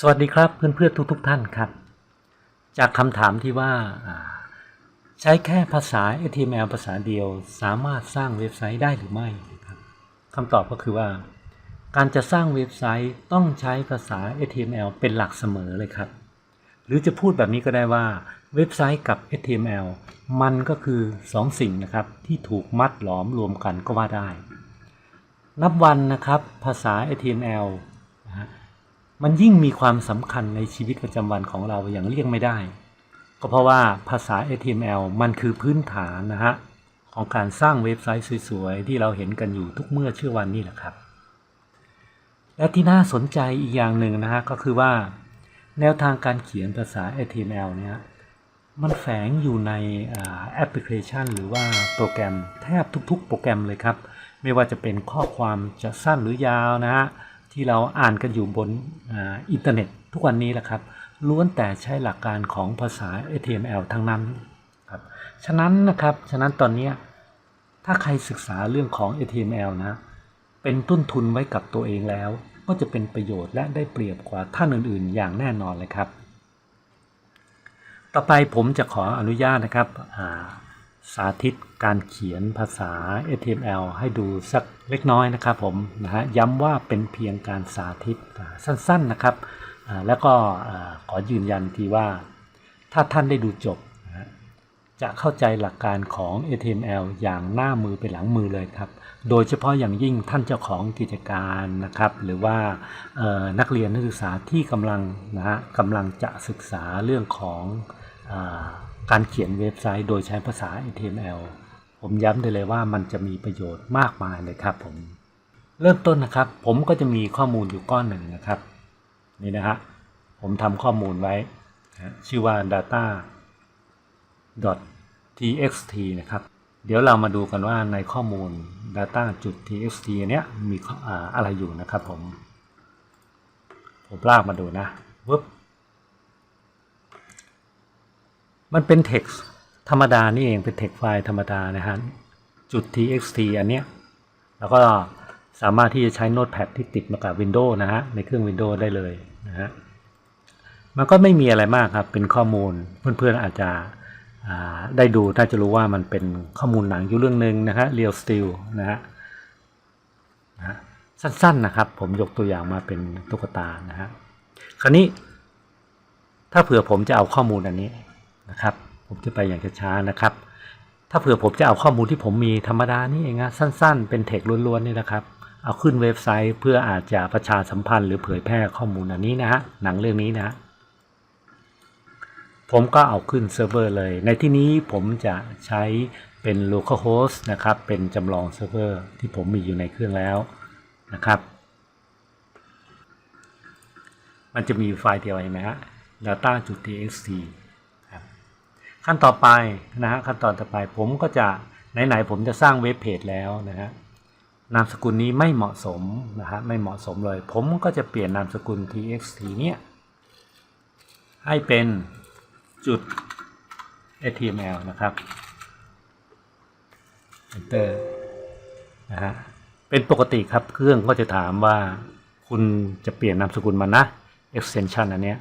สวัสดีครับเพื่อนๆทุกๆท่านครับ จากคำถามที่ว่าใช้แค่ภาษา HTML ภาษาเดียวสามารถสร้างเว็บไซต์ได้หรือไม่ครับคำตอบก็คือว่า การจะสร้างเว็บไซต์ต้องใช้ภาษา HTML เป็นหลักเสมอเลยครับ หรือจะพูดแบบนี้ก็ได้ว่าเว็บไซต์กับ HTML มันก็คือสองสิ่งนะครับที่ถูกมัดหลอมรวมกันก็ว่าได้ นับวันนะครับภาษา HTML มันยิ่งมีความสำคัญในชีวิตประจำวันของเราอย่างเลี่ยงไม่ได้ ก็เพราะว่าภาษา HTML มันคือพื้นฐานนะฮะของการสร้างเว็บไซต์สวยๆ ที่เราเห็นกันอยู่ทุกเมื่อเชื่อวันนี่แหละครับ และที่น่าสนใจอีกอย่างหนึ่งนะฮะก็คือว่า แนวทางการเขียนภาษา HTML เนี่ยมันแฝงอยู่ในอแอปพลิเคชัน หรือว่าโปรแกรมแทบทุกๆ โปรแกรมเลยครับ ไม่ว่าจะเป็นข้อความจะสั้นหรือยาวนะฮะ ที่เราอ่านกันอยู่บนอ,อินเทอร์เน็ตทุกวันนี้แหละครับล้วนแต่ใช้หลักการของภาษา HTML ทั้งนั้นครับฉะนั้นนะครับฉะนั้นตอนนี้ถ้าใครศึกษาเรื่องของ HTML นะเป็นต้นทุนไว้กับตัวเองแล้ว ก็จะเป็นประโยชน์และได้เปรียบกว่าท่านอื่นๆ อย่างแน่นอนเลยครับ ต่อไปผมจะขออนุญาตนะครับอ่า สาธิตการเขียนภาษา HTML ให้ดูสักเล็กน้อยนะครับผมนะฮะย้ำว่าเป็นเพียงการสาธิตสั้นๆนะครับ แล้วก็ขอยืนยันทีว่า ถ้าท่านได้ดูจบ จะเข้าใจหลักการของ HTML อย่างหน้ามือเป็นหลังมือเลยครับ โดยเฉพาะอย่างยิ่งท่านเจ้าของกิจการนะครับ หรือว่านักเรียนนักศึกษาที่กำลังนะฮะกำลังจะศึกษาเรื่องของ การเขียนเว็บไซต์โดยใช้ภาษา HTML ผมย้ำได้เลยว่ามันจะมีประโยชน์มากมายเลยครับผม เริ่มต้นนะครับ ผมก็จะมีข้อมูลอยู่ก้อนหนึ่งนะครับ นี่นะฮะผมทำข้อมูลไว้ ชื่อว่า data .txt นะครับ เดี๋ยวเรามาดูกันว่าในข้อมูล data .txt เนี้ยมีข้ออ่าอะไรอยู่นะครับผม ผมลากมาดูนะวึบ มันเป็น text ธรรมดานี่เองเป็น text ไฟล์ธรรมดานะฮะจุด txt อันเนี้ยแล้วก็สามารถที่จะใช้ Notepad ที่ติดมากับ Windows นะฮะในเครื่อง Windows ได้เลยนะฮะมันก็ไม่มีอะไรมากครับ เป็นข้อมูลเพื่อนๆอาจจะได้ดูถ้าจะรู้ว่ามันเป็นข้อมูลหนังอยู่เรื่องหนึ่งนะฮะ Real Steel นะฮะนะฮะสั้นๆนะครับ ผมยกตัวอย่างมาเป็นตุ๊กตานะฮะคราวนี้ถ้าเผื่อผมจะเอาข้อมูลอันนี้ นะครับ ผมจะไปอย่างช้าๆนะครับ ถ้าเผื่อผมจะเอาข้อมูลที่ผมมีธรรมดานี่เองนะสั้น ๆ เป็นเทคล้วนๆนี่นะครับ เอาขึ้นเว็บไซต์ เพื่ออาจจะประชาสัมพันธ์หรือเผยแพร่ข้อมูลอันนี้นะฮะหนังเรื่องนี้นะฮะผมก็เอาขึ้นเซิร์ฟเวอร์เลย ในที่นี้ผมจะใช้เป็น localhost นะครับ เป็นจำลองเซิร์ฟเวอร์ที่ผมมีอยู่ในเครื่องแล้วนะครับ มันจะมีไฟล์เดียวเห็นไหมฮะ data.txt ขั้นต่อไปนะฮะขั้นตอนต่อไปผมก็จะไหนๆผมจะสร้างเว็บเพจแล้วนะฮะนามสกุลนี้ไม่เหมาะสมนะฮะไม่เหมาะสมเลย ผมก็จะเปลี่ยนนามสกุล txt เนี่ยให้เป็นจุด html นะครับ enter นะฮะเป็นปกติครับเครื่องก็จะถามว่าคุณจะเปลี่ยนนามสกุลมานะ extension อันเนี้ย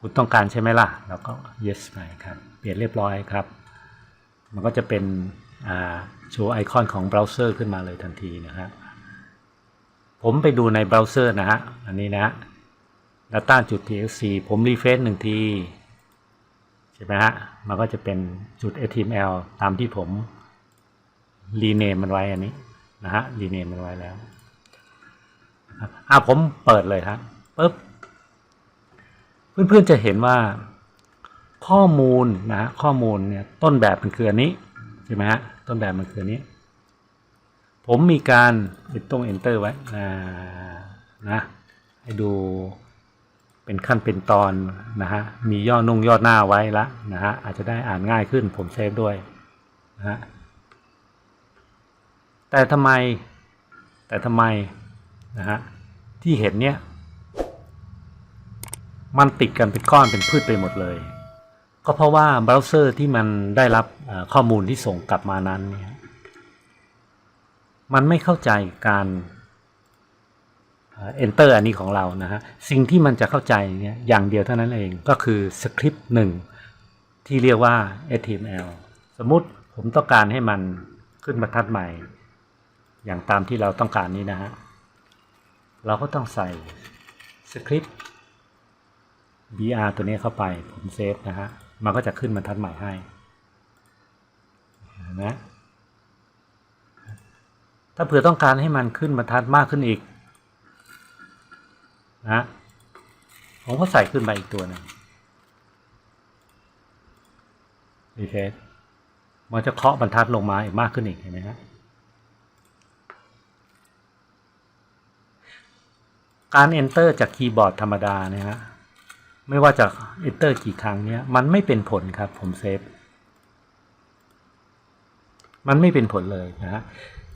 คุณต้องการใช่ไหมล่ะ แล้วก็ yes ไปครับเปลี่ยนเรียบร้อยครับ มันก็จะเป็นโชว์ไอคอนของเบราว์เซอร์ขึ้นมาเลยทันทีนะฮะผมไปดูในเบราว์เซอร์นะฮะ อันนี้นะ data.txt ผมรีเฟรชหนึ่งที ใช่ไหมฮะ มันก็จะเป็นจุด html ตามที่ผมรีเนมมันไว้อันนี้นะฮะรีเนมมันไว้แล้วอะผมเปิดเลยครับปุ๊บ เพื่อนๆจะเห็นว่า ข้อมูลนะฮะข้อมูลเนี่ยต้นแบบมันคืออันนี้ใช่ไหมฮะต้นแบบมันคืออันนี้ ผมมีการติดตรง enter ไว้อ่านะให้ดูเป็นขั้นเป็นตอนนะฮะมีย่อนุ่งย่อหน้าไว้ละนะฮะอาจจะได้อ่านง่ายขึ้นผมเซฟด้วยนะฮะแต่ทำไมแต่ทำไมนะฮะที่เห็นเนี่ยมันติดกันเป็นก้อนเป็นพืชไปหมดเลย ก็เพราะว่าเบราว์เซอร์ที่มันได้รับข้อมูลที่ส่งกลับมานั้นเนี่ยมันไม่เข้าใจการเอ่อ enter อันนี้ของเรานะฮะสิ่งที่มันจะเข้าใจเนี่ยอย่างเดียวเท่านั้นเองก็คือสคริปต์หนึ่งที่เรียกว่า HTML สมมุติผมต้องการให้มันขึ้นบรรทัดใหม่ อย่างตามที่เราต้องการนี้นะฮะเราก็ต้องใส่สคริปต์ br ตัวนี้เข้าไปผมเซฟนะฮะ มันก็จะขึ้นบรรทัดใหม่ให้นไหมถ้าเผื่อต้องการให้มันขึ้นบรรทัดมากขึ้นอีกนะผมก็ใส่ขึ้นไปอีกตัวหนึ่งรีเฟซมันจะเคาะบรรทัดลงมาอีกมากขึ้นอีกเห็นไหมฮะการ enter จากคีย์บอร์ดธรรมดาเนี่ยฮะ ไม่ว่าจะ enter กี่ครั้งเนี่ยมันไม่เป็นผลครับผมเซฟ มันไม่เป็นผลเลยนะฮะ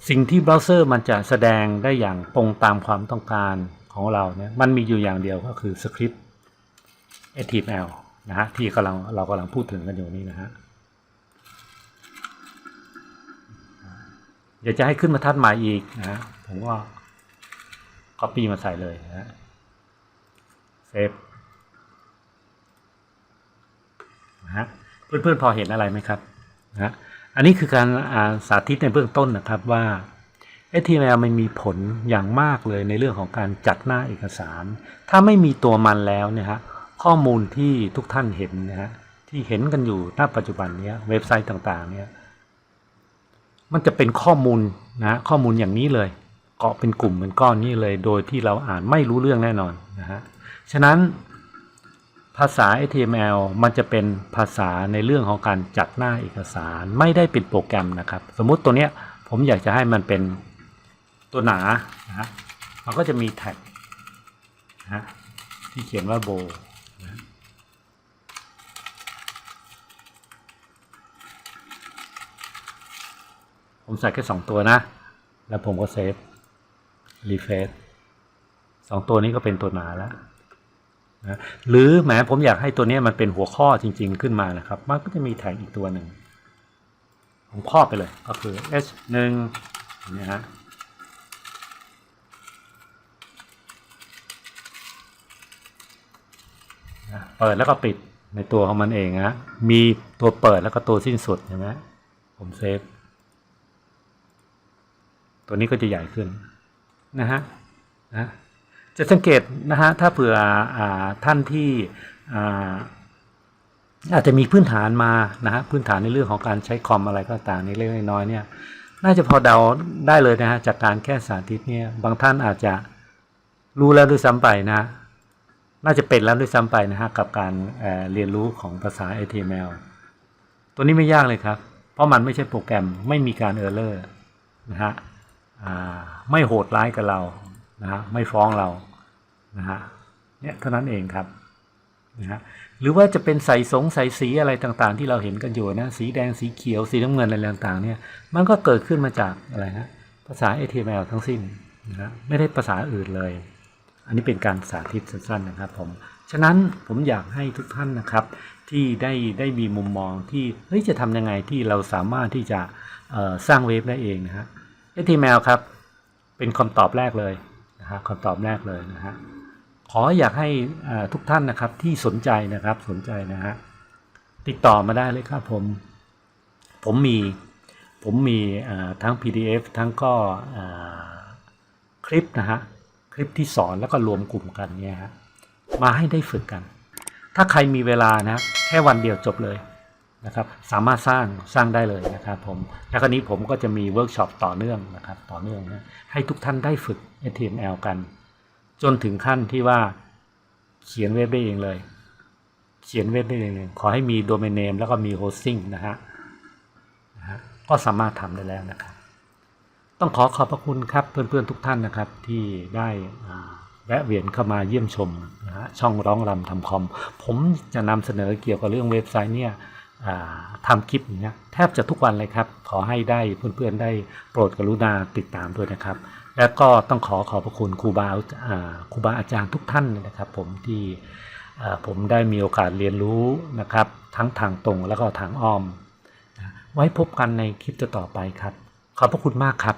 สิ่งที่เบราว์เซอร์มันจะแสดงได้อย่างตรงตามความต้องการของเราเนี่ยมันมีอยู่อย่างเดียวก็คือสคริปต์ HTML นะฮะที่กำลังเรากำลังพูดถึงกันอยู่นี่นะฮะเดี๋ยวจะให้ขึ้นมาทัดใหม่อีกนะฮะผมก็ copy มาใส่เลยนะฮะเซฟนะ ฮะเพื่อนๆพอเห็นอะไรไหมครับนะฮะอันนี้คือการาสาธิตในเบื้องต้นนะครับว่า HTML มันมีผลอย่างมากเลยในเรื่องของการจัดหน้าเอกสาร ถ้าไม่มีตัวมันแล้วเนี่ยฮะข้อมูลที่ทุกท่านเห็นนะฮะที่เห็นกันอยู่ณปัจจุบันนี้เว็บไซต์ต่างๆเนี่ยมันจะเป็นข้อมูลนะข้อมูลอย่างนี้เลยเกาะเป็นกลุ่มเป็นก้อนนี้เลย โดยที่เราอ่านไม่รู้เรื่องแน่นอนนะฮะฉะนั้น ภาษา HTML มันจะเป็นภาษาในเรื่องของการจัดหน้าเอกสารไม่ได้เป็นโปรแกรมนะครับ สมมุติตัวเนี้ยผมอยากจะให้มันเป็นตัวหนานะฮะมันก็จะมีแท็กนะฮะที่เขียนว่าโบนะผมใส่แค่สองตัวนะ แล้วผมก็เซฟรีเฟซสองตัวนี้ก็เป็นตัวหนาแล้ว นะหรือแหมผมอยากให้ตัวนี้มันเป็นหัวข้อจริง ๆขึ้นมานะครับ มันก็จะมีแท็กอีกตัวหนึ่งผมครอบไปเลยก็คือ h 1เนี่ยฮะนะเปิดแล้วก็ปิดในตัวของมันเองนะมีตัวเปิดแล้วก็ตัวสิ้นสุดใช่ไหมผมเซฟ ตัวนี้ก็จะใหญ่ขึ้นนะฮะนะ จะสังเกตนะฮะถ้าเผื่ออท่านที่อาอาจจะมีพื้นฐานมานะฮะพื้นฐานในเรื่องของการใช้คอมอะไรก็ต่างในเล็กน้อยเนี่ยน่าจะพอเดาได้เลยนะฮะจากการแค่สาธิตเนี่ยบางท่านอาจจะรู้แล้วด้วยซ้ำไปนะ น่าจะเป็นแล้วด้วยซ้ำไปนะฮะกับการเเรียนรู้ของภาษา HTML ตัวนี้ไม่ยากเลยครับ เพราะมันไม่ใช่โปรแกรมไม่มีการเออร์เลอร์นะฮะไม่โหดร้ายกับเรา นะฮะไม่ฟ้องเรานะฮะเนี่ยเท่านั้นเองครับนะฮะหรือว่าจะเป็นใส่สงใส่สีอะไรต่างๆ ที่เราเห็นกันอยู่นะสีแดงสีเขียวสีน้ำเงินอะไรต่างๆเนี่ยมันก็เกิดขึ้นมาจากอะไรนะภาษา HTML ทั้งสิ้นนะฮะไม่ได้ภาษาอื่นเลย อันนี้เป็นการสาธิตสั้นๆนะครับผมฉะนั้นผมอยากให้ทุกท่านนะครับที่ได้ได้มีมุมมองที่เฮ้ยจะทำยังไงที่เราสามารถที่จะสร้างเว็บได้เองนะฮะ HTML ครับ เป็นคำตอบแรกเลย นะฮะคำตอบแรกเลยนะฮะขออยากให้ทุกท่านนะครับที่สนใจนะครับสนใจนะฮะติดต่อมาได้เลยครับผม ผมมีผมมีทั้ง PDF ทั้งก็คลิปนะฮะคลิปที่สอนแล้วก็รวมกลุ่มกันเนี่ยฮะมาให้ได้ฝึกกัน ถ้าใครมีเวลานะแค่วันเดียวจบเลย นะครับสามารถสร้างสร้างได้เลยนะครับผมแล้วคราวนี้ผมก็จะมีเวิร์กช็อปต่อเนื่องนะครับต่อเนื่องนะให้ทุกท่านได้ฝึก HTML กัน จนถึงขั้นที่ว่าเขียนเว็บได้เองเลย เขียนเว็บได้เองเลยขอให้มีโดเมนเนมแล้วก็มีโฮสติ้งนะฮะนะฮะก็สามารถทำได้แล้วนะครับ ต้องขอขอบพระคุณครับเพื่อนๆทุกท่านนะครับที่ได้แวะเวียนเข้ามาเยี่ยมชมนะฮะช่องร้องรำทำคอม ผมจะนำเสนอเกี่ยวกับเรื่องเว็บไซต์เนี่ย ทำทำคลิปอย่างเงี้ยแทบจะทุกวันเลยครับ ขอให้ได้เพื่อนๆได้โปรดกรุณาติดตามด้วยนะครับ แล้วก็ต้องขอขอบพระคุณครูบาอาครูบาอาจารย์ทุกท่านนะครับ ผมที่ผมได้มีโอกาสเรียนรู้นะครับ ทั้งทางตรงแล้วก็ทางอ้อม ไว้พบกันในคลิปต่อๆไปครับ ขอบพระคุณมากครับ